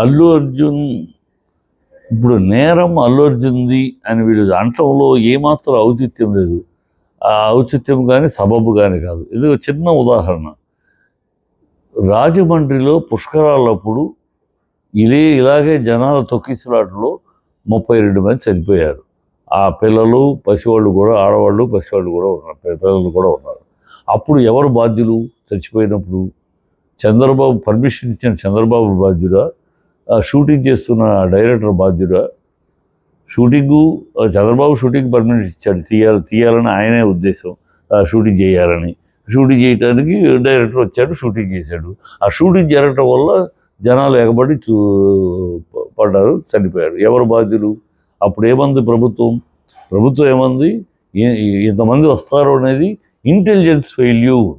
అల్లు అర్జున్ ఇప్పుడు నేరం అల్లు అర్జున్ది అని వీళ్ళు అంటంలో ఏమాత్రం ఔచిత్యం లేదు. ఆ ఔచిత్యం కానీ సబబు కానీ కాదు. ఇది ఒక చిన్న ఉదాహరణ. రాజమండ్రిలో పుష్కరాలప్పుడు ఇదే ఇలాగే జనాల తొక్కిసలాటలో ముప్పై రెండు మంది చనిపోయారు. ఆ పిల్లలు పసివాళ్ళు కూడా ఆడవాళ్ళు పసివాళ్ళు కూడా ఉన్నారు. పిల్లలు కూడా ఉన్నారు. అప్పుడు ఎవరు బాధ్యులు చచ్చిపోయినప్పుడు? చంద్రబాబు పర్మిషన్ ఇచ్చిన చంద్రబాబు బాధ్యుడా? షూటింగ్ చేస్తున్న డైరెక్టర్ బాధ్యుడా? షూటింగు చంద్రబాబు షూటింగ్ పర్మిషన్ ఇచ్చాడు. తీయాలి తీయాలని ఆయనే ఉద్దేశం షూటింగ్ చేయాలని. షూటింగ్ చేయడానికి డైరెక్టర్ వచ్చాడు షూటింగ్ చేశాడు. ఆ షూటింగ్ జరగటం వల్ల జనాలు ఎగబడి చూ పడ్డారు చనిపోయారు. ఎవరు బాధ్యులు? అప్పుడు ఏమంది ప్రభుత్వం? ప్రభుత్వం ఏమంది? ఇంతమంది వస్తారు అనేది ఇంటెలిజెన్స్ ఫెయిల్యూర్.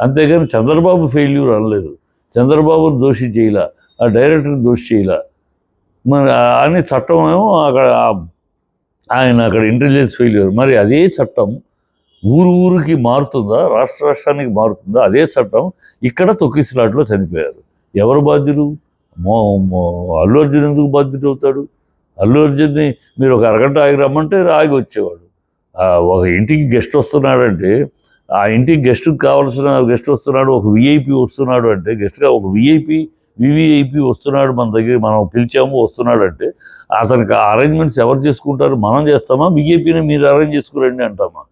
అంతేగాని చంద్రబాబు ఫెయిల్యూర్ అనలేదు. చంద్రబాబు దోషి చేయలే. ఆ డైరెక్టర్ దోషి చేయలే. మరి అని చట్టం ఏమో అక్కడ ఆయన అక్కడ ఇంటెలిజెన్స్ ఫెయిల్యూర్. మరి అదే చట్టం ఊరు ఊరికి మారుతుందా? రాష్ట్ర రాష్ట్రానికి మారుతుందా? అదే చట్టం ఇక్కడ తొక్కిసలాట్లో చనిపోయారు. ఎవరు బాధ్యులు? మో అల్లు అర్జున్ ఎందుకు బాధ్యుడు అవుతాడు? అల్లు అర్జున్ని మీరు ఒక అరగంట ఆగి రమ్మంటే ఆగి వచ్చేవాడు. ఒక ఇంటికి గెస్ట్ వస్తున్నాడంటే ఆ ఇంటికి గెస్ట్కి కావాల్సిన గెస్ట్ వస్తున్నాడు ఒక విఐపి వస్తున్నాడు అంటే గెస్ట్గా ఒక విఐపి వివిఐపి వస్తున్నాడు మన దగ్గర మనం పిలిచాము వస్తున్నాడు అంటే అతనికి అరేంజ్మెంట్స్ ఎవరు చేసుకుంటారు మనం చేస్తామా? విఐపిని మీరు అరేంజ్ చేసుకురండి అంటామా?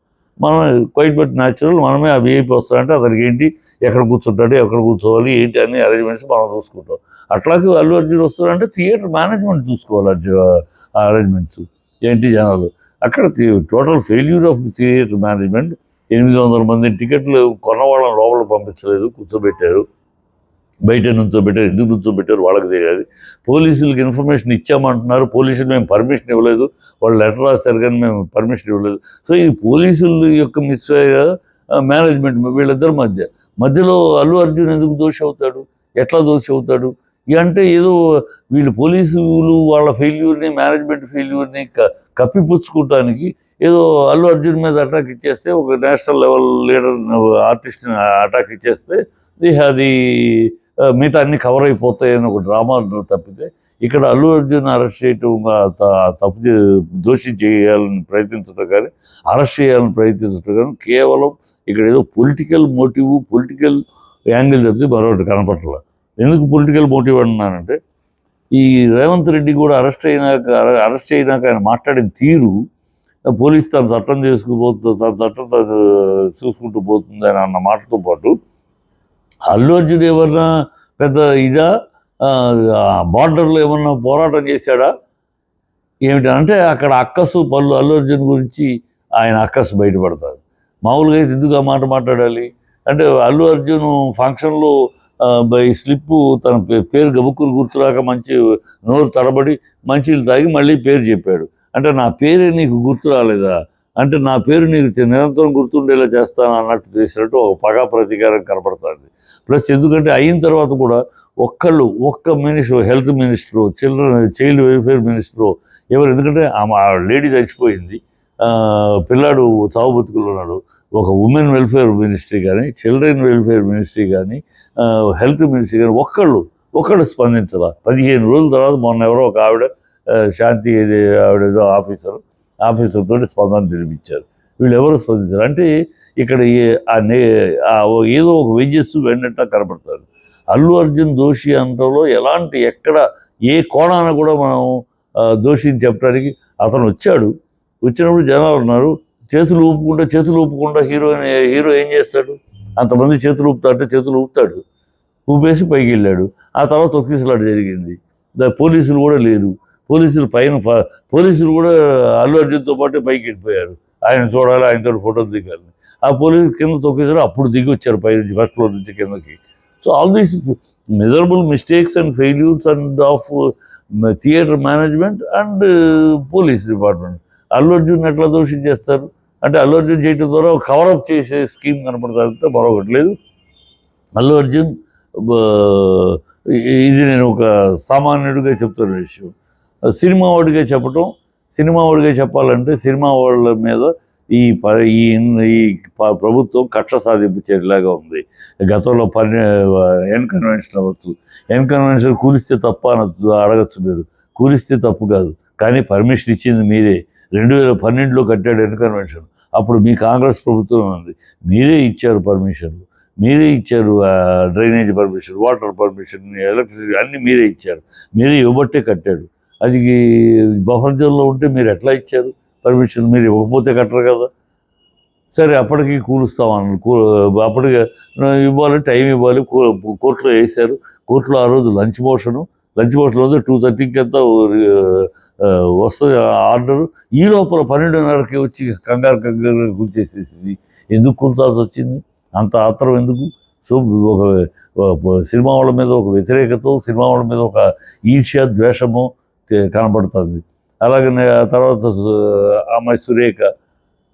మనం క్వైట్ బట్ న్యాచురల్ మనమే ఆ విఐపి వస్తాడంటే అతనికి ఏంటి? ఎక్కడ కూర్చుంటాడు ఎక్కడ కూర్చోవాలి ఏంటి అన్ని అరేంజ్మెంట్స్ మనం చూసుకుంటాం. అట్లాగే అల్లు అర్జున్ వస్తున్నాడంటే థియేటర్ మేనేజ్మెంట్ చూసుకోవాలి అర్జు- ఆ అరేంజ్మెంట్స్ ఏంటి జనాలు? అక్కడ total failure of theatre management ఎనిమిది వందల మంది టికెట్లు కొన్న వాళ్ళని లోపల పంపించలేదు కూర్చోబెట్టారు. బయట నుంచోబెట్టారు ఎందుకు నుంచోబెట్టారు వాళ్ళకి తెలియాలి పోలీసులకు ఇన్ఫర్మేషన్ ఇచ్చామంటున్నారు పోలీసులు మేము పర్మిషన్ ఇవ్వలేదు వాళ్ళు లెటర్ రాశారు కానీ మేము పర్మిషన్ ఇవ్వలేదు. సో ఈ పోలీసుల యొక్క మిస్ మేనేజ్మెంట్ వీళ్ళిద్దరి మధ్య. మధ్యలో అల్లు అర్జున్ ఎందుకు దోషి అవుతాడు? ఎట్లా దోషి అవుతాడు? ఇక అంటే ఏదో వీళ్ళు పోలీసులు వాళ్ళ ఫెయిల్యూర్ని మేనేజ్మెంట్ ఫెయిల్యూర్ని క కప్పిపుచ్చుకోవటానికి ఏదో అల్లు అర్జున్ మీద అటాక్ ఇచ్చేస్తే ఒక నేషనల్ లెవెల్ లీడర్ ఆర్టిస్ట్ని అటాక్ ఇచ్చేస్తే ది అది మిగతా అన్ని కవర్ అయిపోతాయని ఒక డ్రామా తప్పితే ఇక్కడ అల్లు అర్జున్ అరెస్ట్ చేయటం త- తప్పు దోషి చేయాలని ప్రయత్నించడం కానీ అరెస్ట్ చేయాలని ప్రయత్నించడం కానీ కేవలం ఇక్కడ ఏదో పొలిటికల్ మోటివ్ పొలిటికల్ యాంగిల్ తప్పితే మరొకటి కనపట్ల ఎందుకు పొలిటికల్ మోటివ్ అంటున్నానంటే ఈ రేవంత్ రెడ్డి కూడా అరెస్ట్ అయినాక అరెస్ట్ అయినాక ఆయన మాట్లాడిన తీరు పోలీస్ తన చట్టం చేసుకుపోతు తన చట్టం తను చూసుకుంటూ పోతుంది అని అన్న మాటతో పాటు అల్లు అర్జున్ ఏమన్నా పెద్ద ఇదా? బార్డర్లో ఏమన్నా పోరాటం చేశాడా? ఏమిటి అంటే అక్కడ అక్కసు పళ్ళు అల్లు అర్జున్ గురించి ఆయన అక్కసు బయటపడతారు. మామూలుగా అయితే ఎందుకు ఆ మాట మాట్లాడాలి? అంటే అల్లు అర్జున్ ఫంక్షన్లో ఈ స్లిప్పు తన పే- పేరు గబుక్కులు గుర్తురాక మంచి నోరు తడబడి మంచిలు తాగి మళ్ళీ పేరు చెప్పాడు. అంటే నా పేరే నీకు గుర్తు రాలేదా? అంటే నా పేరు నీకు నిరంతరం గుర్తుండేలా చేస్తాను అన్నట్టు చేసినట్టు ఒక పగా ప్రతీకారం కనపడుతుంది. ప్లస్ ఎందుకంటే అయిన తర్వాత కూడా ఒక్కళ్ళు ఒక్క minister health minister children child welfare minister ఎవరు ఎందుకంటే ఆమె ఆ లేడీ చచ్చిపోయింది. పిల్లాడు చావు బతుకులు ఉన్నాడు. ఒక ఉమెన్ వెల్ఫేర్ మినిస్ట్రీ కానీ చిల్డ్రన్ వెల్ఫేర్ మినిస్ట్రీ కానీ హెల్త్ మినిస్ట్రీ కానీ ఒక్కళ్ళు ఒక్కళ్ళు స్పందించాల. పదిహేను రోజుల తర్వాత మొన్న ఎవరో ఒక ఆవిడ శాంతి ఆవిడ ఏదో ఆఫీసర్ ఆఫీసర్తో స్పందన తెలిపించారు. వీళ్ళు ఎవరు స్పందించారు? అంటే ఇక్కడ ఏదో ఒక వెజ్జెస్ వెన్నట్ట కనపడతారు. అల్లు అర్జున్ దోషి అంటలో ఎలాంటి ఎక్కడ ఏ కోణాన కూడా మనం దోషిని చెప్పడానికి అతను వచ్చాడు. వచ్చినప్పుడు జనాలు ఉన్నారు. చేతులు ఊపుకుంటే చేతులు ఊపుకుండా హీరో హీరో ఏం చేస్తాడు? అంతమంది చేతులు ఊపుతా అంటే చేతులు ఊపుతాడు. ఊపేసి పైకి వెళ్ళాడు. ఆ తర్వాత తొక్కిసలాట జరిగింది. పోలీసులు కూడా లేరు. పోలీసులు పైన పోలీసులు కూడా అల్లు అర్జున్తో పాటు పైకి వెళ్ళిపోయారు. ఆయన చూడాలి ఆయనతో ఫోటోలు దిగాలి ఆ పోలీసు కింద తొక్కేసారు అప్పుడు దిగి వచ్చారు పై నుంచి ఫస్ట్ ఫ్లోర్ నుంచి కిందకి. So all these measurable mistakes and failures and of theatre management and police department Allu Arjun ఎట్లా దోషం చేస్తారు అంటే అల్లు అర్జున్ చేయటం ద్వారా కవరప్ చేసే స్కీమ్ కనపడతారంటే మరొకటి లేదు. అల్లు అర్జున్ ఇది నేను ఒక సామాన్యుడిగా చెప్తున్న విషయం. సినిమా వాడిగా చెప్పటం సినిమా వాడిగా చెప్పాలంటే సినిమా వాళ్ళ మీద ఈ ప ఈ ఈ ప్రభుత్వం కక్ష సాధింపు చర్యలాగా ఉంది. గతంలో పని ఎన్ కన్వెన్షన్ అవ్వచ్చు. ఎన్ కన్వెన్షన్ కూలిస్తే తప్ప అనొచ్చు అడగచ్చు మీరు. కూలిస్తే తప్పు కాదు. కానీ పర్మిషన్ ఇచ్చింది మీరే. రెండు వేల పన్నెండులో కట్టాడు ఎన్ కన్వెన్షన్. అప్పుడు మీ కాంగ్రెస్ ప్రభుత్వం ఉంది. మీరే ఇచ్చారు పర్మిషన్లు. మీరే ఇచ్చారు drainage permission water permission electricity అన్నీ మీరే ఇచ్చారు. మీరే ఇవ్వబట్టే కట్టాడు. అది బఫర్ జోన్లో ఉంటే మీరు ఎట్లా ఇచ్చారు? పర్మిషన్ మీరు ఇవ్వకపోతే కట్టరు కదా. సరే అప్పటికి కూలుస్తామన్న కూ అప్పటికి ఇవ్వాలి టైం ఇవ్వాలి కో- కోర్టులో వేశారు. కోర్టులో ఆ రోజు లంచ్ మోషను లంచ్ మోషన్ రోజు టూ థర్టీకి అంతా వస్తుంది ఆర్డరు. ఈ లోపల పన్నెండున్నరకి వచ్చి కంగారు కంగారు కూల్చేసేసి ఎందుకు కూల్చాల్సి వచ్చింది? అంత ఆత్రం ఎందుకు? సో ఒక సినిమా వాళ్ళ మీద ఒక వ్యతిరేకత సినిమా వాళ్ళ మీద ఒక ఈర్ష్య ద్వేషము కనబడుతుంది. అలాగే తర్వాత అమ్మాయి సురేఖ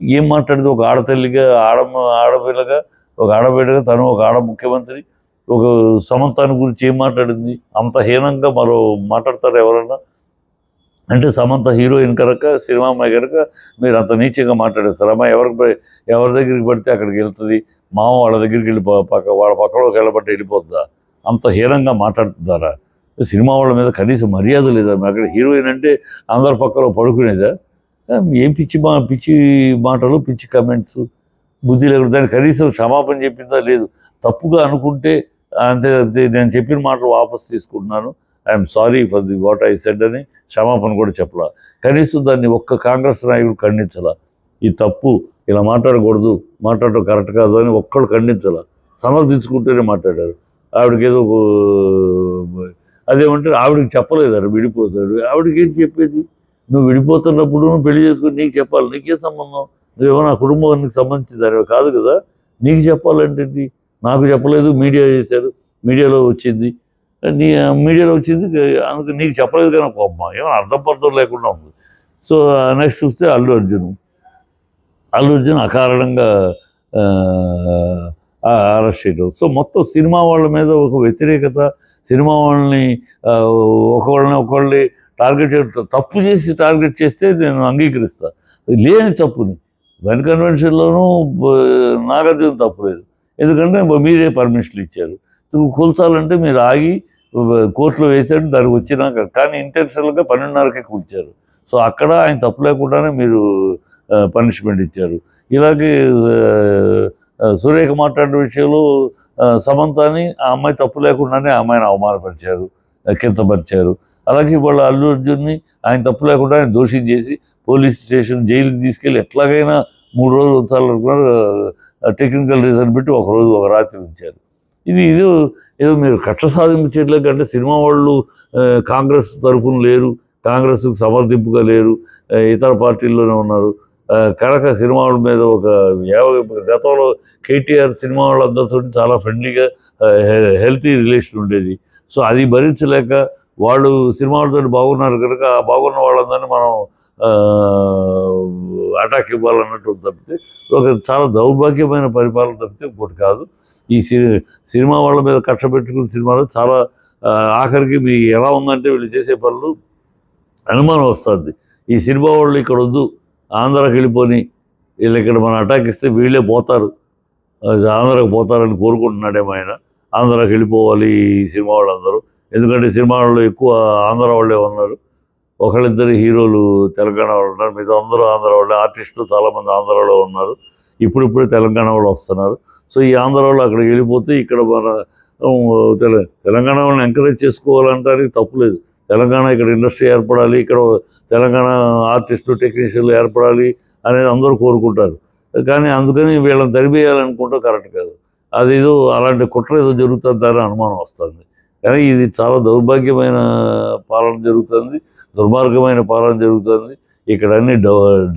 ఏం మాట్లాడింది? ఒక ఆడతల్లిగా ఆడమ్మ ఆడపిల్లగా ఒక ఆడబిడ్డగా తను ఒక ఆడ ముఖ్యమంత్రి ఒక సమంతాన్ని గురించి ఏం మాట్లాడింది? అంత హీనంగా మరో మాట్లాడతారు ఎవరన్నా? అంటే సమంత హీరోయిన్ కనుక సినిమా అమ్మాయి కనుక మీరు అంత నీచంగా మాట్లాడేస్తారు అమ్మాయి ఎవరికి ఎవరి దగ్గరికి పడితే అక్కడికి వెళ్తుంది? మామ వాళ్ళ దగ్గరికి వెళ్ళి పక్క వాళ్ళ పక్కలోకి వెళ్ళబట్టి వెళ్ళిపోద్దా? అంత హీనంగా మాట్లాడుతున్నారా? సినిమా వాళ్ళ మీద కనీసం మర్యాద లేదా. అక్కడ హీరోయిన్ అంటే అందరి పక్కలో పడుకునేదా? ఏం పిచ్చి మా పిచ్చి మాటలు పిచ్చి కమెంట్స్ బుద్ధి లేకుండా దానికి కనీసం క్షమాపణ చెప్పిందా? లేదు. తప్పుగా అనుకుంటే అంతే నేను చెప్పిన మాటలు వాపసు తీసుకుంటున్నాను. I'm sorry for the what I said అని క్షమాపణ కూడా చెప్పలా. కనీసం దాన్ని ఒక్క కాంగ్రెస్ నాయకుడు ఖండించలా. ఈ తప్పు ఇలా మాట్లాడకూడదు మాట్లాడటం కరెక్ట్ కాదు అని ఒక్కడు ఖండించలా. సమర్థించుకుంటూనే మాట్లాడారు. ఆవిడకి అదేమంటారు? అదేమంటే ఆవిడకి చెప్పలేదారు విడిపోతాడు ఆవిడకి ఏం చెప్పేది? నువ్వు విడిపోతున్నప్పుడు నువ్వు పెళ్ళి చేసుకుని నీకు చెప్పాలి. నీకే సంబంధం? నువ్వేమో నా కుటుంబానికి సంబంధించి దానివి కాదు కదా. నీకు చెప్పాలంటే నాకు చెప్పలేదు మీడియా చేశారు మీడియాలో వచ్చింది. నీ మీడియాలో వచ్చింది అందుకు నీకు చెప్పలేదు కానీ కోపం ఏమైనా అర్థం పర్థం లేకుండా ఉంది. సో నెక్స్ట్ చూస్తే అల్లు అర్జున్. అల్లు అర్జున్ అకారణంగా అరెస్ట్ చేయడం. సో మొత్తం సినిమా వాళ్ళ మీద ఒక వ్యతిరేకత సినిమా వాళ్ళని ఒకళ్ళని ఒకళ్ళని టార్గెట్ చేయడం తప్పు చేసి టార్గెట్ చేస్తే నేను అంగీకరిస్తా. లేని తప్పుని. వెన్ కన్వెన్షన్లోనూ నాగార్జున తప్పు లేదు. ఎందుకంటే మీరే పర్మిషన్లు ఇచ్చారు. కూల్చాలంటే మీరు ఆగి కోర్టులో వేసాడు దానికి వచ్చినాక కానీ ఇంటెన్షనల్గా పన్నెండున్నరకే కూల్చారు. సో అక్కడ ఆయన తప్పు లేకుండానే మీరు పనిష్మెంట్ ఇచ్చారు. ఇలాగే సురేఖ మాట్లాడిన విషయంలో సమంతాని ఆ అమ్మాయి తప్పు లేకుండానే ఆ అమ్మాయిని అవమానపరిచారు కింతపరిచారు అలాగే వాళ్ళ అల్లు అర్జున్ని ఆయన తప్పు లేకుండా ఆయన దోషం చేసి పోలీస్ స్టేషన్ జైలుకి తీసుకెళ్ళి ఎట్లాగైనా మూడు రోజులు ఉంచాలనుకున్నారు టెక్నికల్ రీజన్ పెట్టి ఒక రోజు ఒక రాత్రి ఉంచారు. ఇది ఇది ఏదో మీరు కక్ష సాధింపు చర్యల కంటే సినిమా వాళ్ళు కాంగ్రెస్ తరఫున లేరు కాంగ్రెస్కు సమర్థింపుగా లేరు ఇతర పార్టీల్లోనే ఉన్నారు. కడక సినిమా వాళ్ళ మీద ఒక గతంలో కేటీఆర్ సినిమా వాళ్ళందరితో చాలా ఫ్రెండ్లీగా హెల్తీ రిలేషన్ ఉండేది. సో అది భరించలేక వాళ్ళు సినిమాలతో బాగున్నారు కనుక ఆ బాగున్న వాళ్ళందరినీ మనం అటాక్ ఇవ్వాలన్నట్టు తప్పితే ఒక చాలా దౌర్భాగ్యమైన పరిపాలన తప్పితే ఇంకోటి కాదు. ఈ సినిమా వాళ్ళ మీద కక్ష పెట్టుకున్న సినిమాలు చాలా ఆఖరికి మీ ఎలా ఉందంటే వీళ్ళు చేసే పనులు అనుమానం వస్తుంది. ఈ సినిమా వాళ్ళు ఇక్కడ వద్దు. ఆంధ్రాకి వెళ్ళిపోని వీళ్ళు ఇక్కడ మనం అటాక్ ఇస్తే వీళ్ళే పోతారు. ఆంధ్రాకి పోతారని కోరుకుంటున్నాడేమో ఆయన. ఆంధ్రాకి వెళ్ళిపోవాలి ఈ సినిమా వాళ్ళందరూ. ఎందుకంటే సినిమా వాళ్ళు ఎక్కువ ఆంధ్ర వాళ్ళే ఉన్నారు. ఒకళ్ళిద్దరు హీరోలు తెలంగాణ వాళ్ళు ఉన్నారు. మిగతా అందరూ ఆంధ్ర వాళ్ళే. ఆర్టిస్టులు చాలామంది ఆంధ్రాలో ఉన్నారు. ఇప్పుడిప్పుడే తెలంగాణ వాళ్ళు వస్తున్నారు. సో ఈ ఆంధ్ర వాళ్ళు అక్కడికి వెళ్ళిపోతే ఇక్కడ మన తెల తెలంగాణ వాళ్ళని ఎంకరేజ్ చేసుకోవాలంటానికి తప్పులేదు. తెలంగాణ ఇక్కడ ఇండస్ట్రీ ఏర్పడాలి ఇక్కడ తెలంగాణ ఆర్టిస్టు టెక్నీషియన్లు ఏర్పడాలి అనేది అందరూ కోరుకుంటారు. కానీ అందుకని వీళ్ళని తరిపేయాలనుకుంటే కరెక్ట్ కాదు. అది ఏదో అలాంటి కుట్ర ఏదో జరుగుతుందని అనుమానం వస్తుంది. కానీ ఇది చాలా దౌర్భాగ్యమైన పాలన జరుగుతుంది దుర్మార్గమైన పాలన జరుగుతుంది. ఇక్కడ అన్ని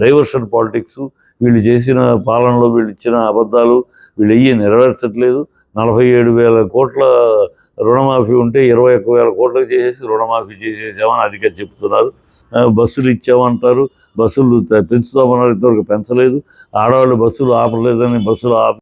డైవర్షన్ పాలిటిక్స్ వీళ్ళు చేసిన పాలనలో వీళ్ళు ఇచ్చిన అబద్ధాలు వీళ్ళు అయ్యి నెరవేర్చట్లేదు. నలభై ఏడు వేల కోట్ల రుణమాఫీ ఉంటే ఇరవై ఒక్క వేల కోట్లకు చేసేసి రుణమాఫీ చేసేసామని అధిక చెప్తున్నారు. ఆ, బస్సులు ఇచ్చామంటారు. బస్సులు పెంచుతామన్నారు ఇంతవరకు పెంచలేదు. ఆడవాళ్ళు బస్సులు ఆపలేదని బస్సులు ఆపి